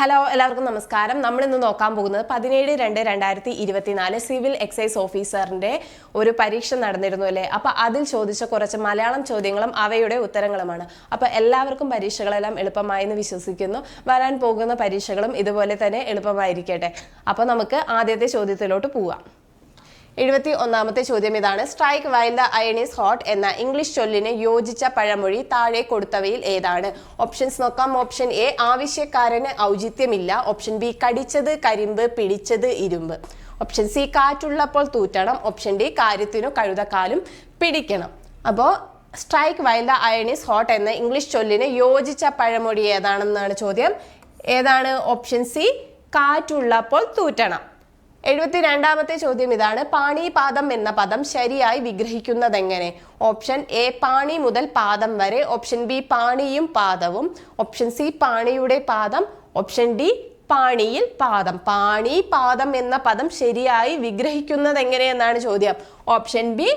Hello എല്ലാവർക്കും നമസ്കാരം. നമ്മൾ ഇന്ന് നോക്കാൻ പോകുന്നത് പതിനേഴ് രണ്ട് രണ്ടായിരത്തി ഇരുപത്തിനാല് സിവിൽ എക്സൈസ് ഓഫീസറിന്റെ ഒരു പരീക്ഷ നടന്നിരുന്നു അല്ലേ? അപ്പൊ അതിൽ ചോദിച്ച കുറച്ച് മലയാളം ചോദ്യങ്ങളും അവയുടെ ഉത്തരങ്ങളുമാണ്. അപ്പൊ എല്ലാവർക്കും പരീക്ഷകളെല്ലാം എളുപ്പമായി എന്ന് വിശ്വസിക്കുന്നു. വരാൻ പോകുന്ന പരീക്ഷകളും ഇതുപോലെ തന്നെ എളുപ്പമായിരിക്കട്ടെ. അപ്പൊ നമുക്ക് ആദ്യത്തെ ചോദ്യത്തിലോട്ട് പോവാം. എഴുപത്തി ഒന്നാമത്തെ ചോദ്യം ഇതാണ്. Strike while the iron is hot എന്ന ഇംഗ്ലീഷ് ചൊല്ലിന് യോജിച്ച പഴമൊഴി താഴെ കൊടുത്തവയിൽ ഏതാണ്? ഓപ്ഷൻസ് നോക്കാം. ഓപ്ഷൻ എ ആവശ്യക്കാരന് ഔചിത്യമില്ല. ഓപ്ഷൻ ബി കടിച്ചത് കരിമ്പ് പിടിച്ചത് ഇരുമ്പ്. ഓപ്ഷൻ സി കാറ്റുള്ളപ്പോൾ തൂറ്റണം. ഓപ്ഷൻ ഡി കാര്യത്തിനു കഴുതക്കാലും പിടിക്കണം. അപ്പോൾ strike while the iron is hot എന്ന ഇംഗ്ലീഷ് ചൊല്ലിന് യോജിച്ച പഴമൊഴി ഏതാണെന്നാണ് ചോദ്യം. ഏതാണ്? ഓപ്ഷൻ സി കാറ്റുള്ളപ്പോൾ തൂറ്റണം. എഴുപത്തി രണ്ടാമത്തെ ചോദ്യം ഇതാണ്. പാണിപാദം എന്ന പദം ശരിയായി വിഗ്രഹിക്കുന്നത് എങ്ങനെ ഓപ്ഷൻ എ പാണി മുതൽ പാദം വരെ. ഓപ്ഷൻ ബി പാണിയും പാദവും. ഓപ്ഷൻ സി പാണിയുടെ പാദം. ഓപ്ഷൻ ഡി പാണിയിൽ പാദം. പാണി പാദം എന്ന പദം ശരിയായി വിഗ്രഹിക്കുന്നത് എങ്ങനെയെന്നാണ് ചോദ്യം. ഓപ്ഷൻ ബി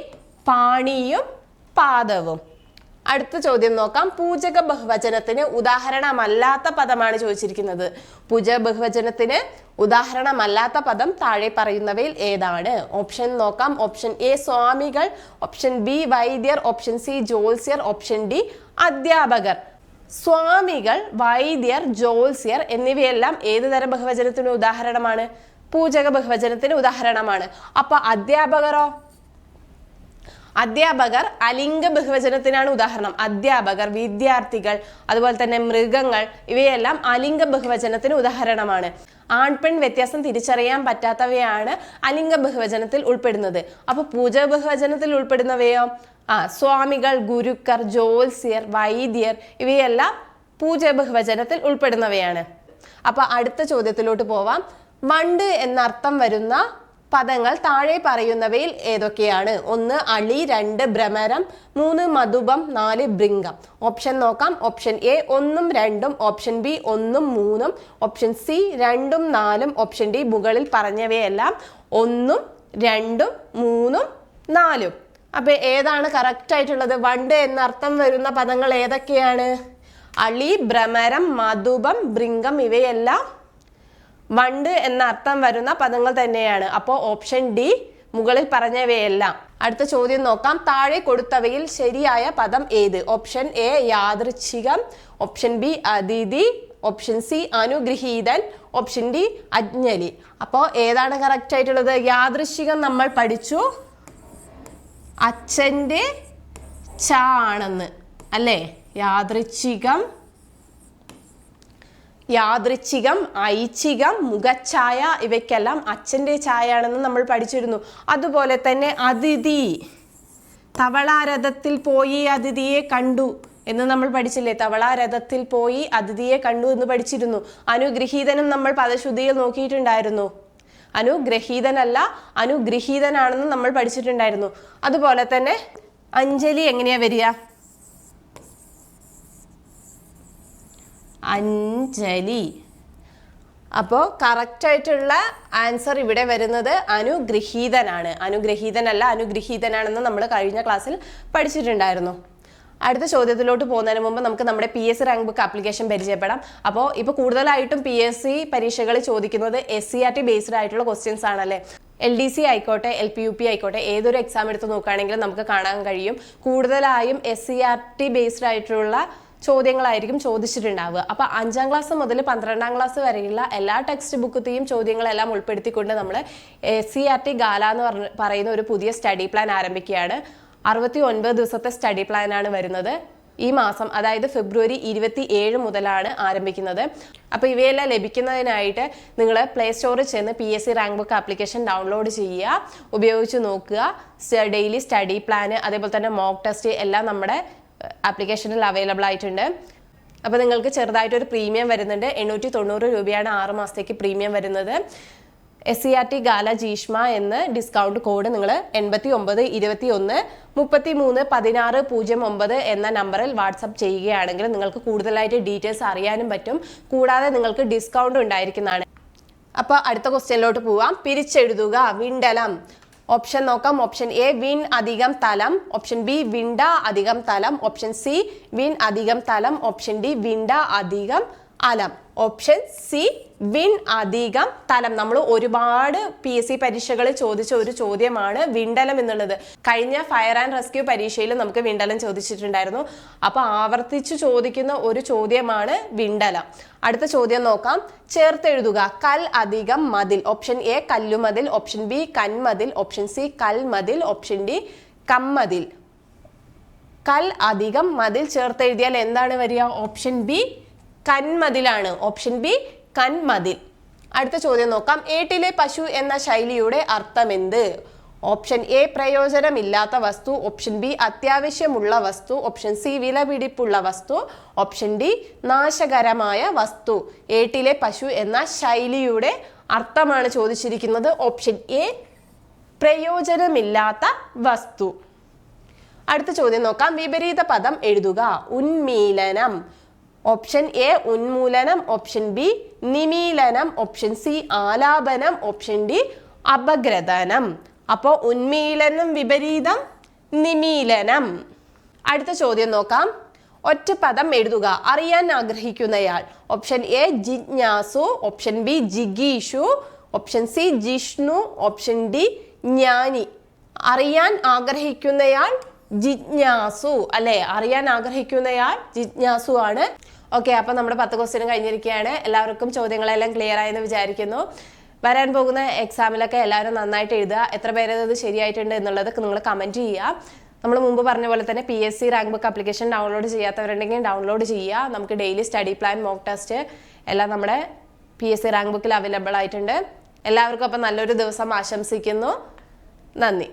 പാണിയും പാദവും. അടുത്ത ചോദ്യം നോക്കാം. പൂജക ബഹുവചനത്തിന് ഉദാഹരണമല്ലാത്ത പദമാണ് ചോദിച്ചിരിക്കുന്നത്. പൂജക ബഹുവചനത്തിന് ഉദാഹരണമല്ലാത്ത പദം താഴെ പറയുന്നവയിൽ ഏതാണ്? ഓപ്ഷൻ നോക്കാം. ഓപ്ഷൻ എ സ്വാമികൾ. ഓപ്ഷൻ ബി വൈദ്യർ. ഓപ്ഷൻ സി ജോത്സ്യർ ഓപ്ഷൻ ഡി അധ്യാപകർ. സ്വാമികൾ വൈദ്യർ ജോത്സ്യർ എന്നിവയെല്ലാം ഏത് തരം ബഹുവചനത്തിന് ഉദാഹരണമാണ്? പൂജക ബഹുവചനത്തിന് ഉദാഹരണമാണ്. അപ്പൊ അധ്യാപകരോ? അധ്യാപകർ അലിംഗ ബഹുവചനത്തിനാണ് ഉദാഹരണം. അധ്യാപകർ വിദ്യാർത്ഥികൾ അതുപോലെ തന്നെ മൃഗങ്ങൾ ഇവയെല്ലാം അലിംഗ ബഹുവചനത്തിന് ഉദാഹരണമാണ്. ആൺപെൺ വ്യത്യാസം തിരിച്ചറിയാൻ പറ്റാത്തവയാണ് അലിംഗ ബഹുവചനത്തിൽ ഉൾപ്പെടുന്നത്. അപ്പൊ പൂജ ബഹുവചനത്തിൽ ഉൾപ്പെടുന്നവയോ? ആ സ്വാമികൾ ഗുരുക്കർ ജ്യോത്സ്യർ വൈദ്യർ ഇവയെല്ലാം പൂജ ബഹുവചനത്തിൽ ഉൾപ്പെടുന്നവയാണ്. അപ്പൊ അടുത്ത ചോദ്യത്തിലോട്ട് പോവാം. വണ്ട് എന്നർത്ഥം വരുന്ന പദങ്ങൾ താഴെ പറയുന്നവയിൽ ഏതൊക്കെയാണ്? ഒന്ന് അളി രണ്ട് ഭ്രമരം മൂന്ന് മധുപം നാല് ബൃംഗം ഓപ്ഷൻ നോക്കാം. ഓപ്ഷൻ എ ഒന്നും രണ്ടും ഓപ്ഷൻ ബി ഒന്നും മൂന്നും ഓപ്ഷൻ സി രണ്ടും നാലും ഓപ്ഷൻ ഡി മുകളിൽ പറഞ്ഞവയെല്ലാം ഒന്നും രണ്ടും മൂന്നും നാലും. അപ്പൊ ഏതാണ് കറക്റ്റ് ആയിട്ടുള്ളത്? വണ്ട് എന്നർത്ഥം വരുന്ന പദങ്ങൾ ഏതൊക്കെയാണ്? അളി ഭ്രമരം മധുപം ബൃംഗം ഇവയെല്ലാം വണ്ട് എന്ന അർത്ഥം വരുന്ന പദങ്ങൾ തന്നെയാണ്. അപ്പോൾ ഓപ്ഷൻ ഡി മുകളിൽ പറഞ്ഞവയെല്ലാം. അടുത്ത ചോദ്യം നോക്കാം. താഴെ കൊടുത്തവയിൽ ശരിയായ പദം ഏത്? ഓപ്ഷൻ എ യാദൃച്ഛികം. ഓപ്ഷൻ ബി അതിഥി. ഓപ്ഷൻ സി അനുഗ്രഹീതൻ ഓപ്ഷൻ ഡി അജ്ഞലി അപ്പോൾ ഏതാണ് കറക്റ്റ് ആയിട്ടുള്ളത്? യാദൃശികം നമ്മൾ പഠിച്ചു. അച്ഛന്റെ ച ആണെന്ന് അല്ലേ? യാദൃച്ഛികം. യാദൃച്ഛികം ഐച്ഛികം മുഖഛായ ഇവയ്ക്കെല്ലാം അച്ഛന്റെ ഛായയാണെന്ന് നമ്മൾ പഠിച്ചിരുന്നു. അതുപോലെ തന്നെ അതിഥി തവളാരഥത്തിൽ പോയി അതിഥിയെ കണ്ടു എന്ന് നമ്മൾ പഠിച്ചില്ലേ? തവളാരഥത്തിൽ പോയി അതിഥിയെ കണ്ടു എന്ന് പഠിച്ചിരുന്നു. അനുഗ്രഹീതനും നമ്മൾ പദശുദ്ധിയിൽ നോക്കിയിട്ടുണ്ടായിരുന്നു. അനുഗ്രഹീതനല്ല അനുഗ്രഹീതനാണെന്ന് നമ്മൾ പഠിച്ചിട്ടുണ്ടായിരുന്നു. അതുപോലെ തന്നെ അഞ്ജലി എങ്ങനെയാ വരിക? അഞ്ജലി. അപ്പോൾ കറക്റ്റായിട്ടുള്ള ആൻസർ ഇവിടെ വരുന്നത് അനുഗ്രഹീതനാണ്. അനുഗ്രഹീതനല്ല അനുഗ്രഹീതനാണെന്ന് നമ്മൾ കഴിഞ്ഞ ക്ലാസ്സിൽ പഠിച്ചിട്ടുണ്ടായിരുന്നു. അടുത്ത ചോദ്യത്തിലോട്ട് പോകുന്നതിന് മുമ്പ് നമുക്ക് നമ്മുടെ P S C rank book application പരിചയപ്പെടാം. അപ്പോൾ ഇപ്പോൾ കൂടുതലായിട്ടും പി എസ് സി പരീക്ഷകൾ ചോദിക്കുന്നത് S C R T based ആയിട്ടുള്ള ക്വസ്റ്റ്യൻസ് ആണല്ലേ? എൽ ഡി സി ആയിക്കോട്ടെ എൽ പി യു പി ആയിക്കോട്ടെ ഏതൊരു എക്സാം എടുത്ത് നോക്കുകയാണെങ്കിലും നമുക്ക് കാണാൻ കഴിയും. കൂടുതലായും എസ് സി ആർ ടി ബേസ്ഡ് ആയിട്ടുള്ള ചോദ്യങ്ങളായിരിക്കും ചോദിച്ചിട്ടുണ്ടാവുക. അപ്പൊ അഞ്ചാം ക്ലാസ് മുതൽ പന്ത്രണ്ടാം ക്ലാസ് വരെയുള്ള എല്ലാ ടെക്സ്റ്റ് ബുക്കത്തെയും ചോദ്യങ്ങളെല്ലാം ഉൾപ്പെടുത്തിക്കൊണ്ട് നമ്മൾ S C R T gala എന്ന് പറഞ്ഞ പറയുന്ന ഒരു പുതിയ സ്റ്റഡി പ്ലാൻ ആരംഭിക്കുകയാണ്. അറുപത്തി ഒൻപത് ദിവസത്തെ സ്റ്റഡി പ്ലാൻ ആണ് വരുന്നത്. ഈ മാസം അതായത് ഫെബ്രുവരി ഇരുപത്തി ഏഴ് മുതലാണ് ആരംഭിക്കുന്നത്. അപ്പോൾ ഇവയെല്ലാം ലഭിക്കുന്നതിനായിട്ട് നിങ്ങൾ പ്ലേ സ്റ്റോറിൽ ചെന്ന് P S C rank book application download ചെയ്യുക ഉപയോഗിച്ച് നോക്കുക. ഡെയിലി സ്റ്റഡി പ്ലാൻ അതേപോലെ തന്നെ മോക്ക് ടെസ്റ്റ് എല്ലാം നമ്മുടെ ആപ്ലിക്കേഷനിൽ അവൈലബിൾ ആയിട്ടുണ്ട്. അപ്പോൾ നിങ്ങൾക്ക് ചെറുതായിട്ടൊരു പ്രീമിയം വരുന്നുണ്ട്. എണ്ണൂറ്റി തൊണ്ണൂറ് രൂപയാണ് ആറ് മാസത്തേക്ക് പ്രീമിയം വരുന്നത്. S C R T gala Jeeshma എന്ന് ഡിസ്കൗണ്ട് കോഡ് നിങ്ങൾ എൺപത്തി ഒമ്പത് ഇരുപത്തി ഒന്ന് മുപ്പത്തി മൂന്ന് പതിനാറ് പൂജ്യം ഒമ്പത് എന്ന നമ്പറിൽ വാട്സപ്പ് ചെയ്യുകയാണെങ്കിൽ നിങ്ങൾക്ക് കൂടുതലായിട്ട് ഡീറ്റെയിൽസ് അറിയാനും പറ്റും. കൂടാതെ നിങ്ങൾക്ക് ഡിസ്കൗണ്ട് ഉണ്ടായിരിക്കുന്നതാണ്. അപ്പോൾ അടുത്ത ക്വസ്റ്റ്യനിലോട്ട് പോവാം. പിരിച്ചെഴുതുക വിണ്ടലം. ഓപ്ഷൻ നോക്കാം. ഓപ്ഷൻ എ വിൻ അധികം തലം. ഓപ്ഷൻ ബി വിണ്ട അധികം തലം. ഓപ്ഷൻ സി വിൻ അധികം തലം. ഓപ്ഷൻ ഡി വിണ്ട അധികം അലം. ഓപ്ഷൻ സി വിൺ അധികം തലം. നമ്മൾ ഒരുപാട് പി എസ് സി പരീക്ഷകളിൽ ചോദിച്ച ഒരു ചോദ്യമാണ് വിണ്ടലം എന്നുള്ളത്. കഴിഞ്ഞ ഫയർ ആൻഡ് റെസ്ക്യൂ പരീക്ഷയിൽ നമുക്ക് വിണ്ടലം ചോദിച്ചിട്ടുണ്ടായിരുന്നു. അപ്പൊ ആവർത്തിച്ചു ചോദിക്കുന്ന ഒരു ചോദ്യമാണ് വിണ്ടലം. അടുത്ത ചോദ്യം നോക്കാം. ചേർത്തെഴുതുക. കൽ അധികം മതിൽ. ഓപ്ഷൻ എ കല്ലുമതിൽ. ഓപ്ഷൻ ബി കന്മതിൽ ഓപ്ഷൻ സി കൽ കൽമതിൽ. Option D കമ്മതിൽ. കൽ അധികം മതിൽ ചേർത്തെഴുതിയാൽ എന്താണ് വരിക? ഓപ്ഷൻ ബി കന്മതിലാണ് ഓപ്ഷൻ ബി കന്മതിൽ അടുത്ത ചോദ്യം നോക്കാം. ഏട്ടിലെ പശു എന്ന ശൈലിയുടെ അർത്ഥമെന്ത്? ഓപ്ഷൻ എ പ്രയോജനമില്ലാത്ത വസ്തു. ഓപ്ഷൻ ബി അത്യാവശ്യമുള്ള വസ്തു. ഓപ്ഷൻ സി വിലപിടിപ്പുള്ള വസ്തു. ഓപ്ഷൻ ഡി നാശകരമായ വസ്തു. ഏട്ടിലെ പശു എന്ന ശൈലിയുടെ അർത്ഥമാണ് ചോദിച്ചിരിക്കുന്നത്. ഓപ്ഷൻ എ പ്രയോജനമില്ലാത്ത വസ്തു. അടുത്ത ചോദ്യം നോക്കാം. വിപരീത പദം എഴുതുക. ഉന്മീലനം. ഓപ്ഷൻ എ ഉന്മൂലനം. ഓപ്ഷൻ ബി നിമീലനം. ഓപ്ഷൻ സി ആലാപനം. ഓപ്ഷൻ ഡി അപഗ്രഥനം. അപ്പോൾ ഉന്മീലനം വിപരീതം നിമീലനം. അടുത്ത ചോദ്യം നോക്കാം. ഒറ്റ പദം എഴുതുക. അറിയാൻ ആഗ്രഹിക്കുന്നയാൾ. ഓപ്ഷൻ എ ജിജ്ഞാസു. ഓപ്ഷൻ ബി ജിഗീഷു. ഓപ്ഷൻ സി ജിഷ്ണു. ഓപ്ഷൻ ഡി ജ്ഞാനി. അറിയാൻ ആഗ്രഹിക്കുന്നയാൾ ജിജ്ഞാസു അല്ലെ? അറിയാൻ ആഗ്രഹിക്കുന്നയാൾ ജിജ്ഞാസു ആണ്. ഓക്കെ അപ്പൊ നമ്മുടെ പത്ത് ക്വസ്റ്റ്യൻ കഴിഞ്ഞിരിക്കുകയാണ്. എല്ലാവർക്കും ചോദ്യങ്ങളെല്ലാം ക്ലിയർ ആയെന്ന് വിചാരിക്കുന്നു. വരാൻ പോകുന്ന എക്സാമിലൊക്കെ എല്ലാവരും നന്നായിട്ട് എഴുതുക. എത്ര പേര് ഇത് ശരിയായിട്ടുണ്ട് എന്നുള്ളത് നിങ്ങൾ കമന്റ് ചെയ്യുക. നമ്മൾ മുമ്പ് പറഞ്ഞ പോലെ തന്നെ P S C rank book application download ചെയ്യാത്തവരുണ്ടെങ്കിൽ ഡൗൺലോഡ് ചെയ്യുക. നമുക്ക് daily study plan mock test എല്ലാം നമ്മുടെ പി എസ് സി റാങ്ക് ബുക്കിൽ അവൈലബിൾ ആയിട്ടുണ്ട്. എല്ലാവർക്കും അപ്പം നല്ലൊരു ദിവസം ആശംസിക്കുന്നു. നന്ദി.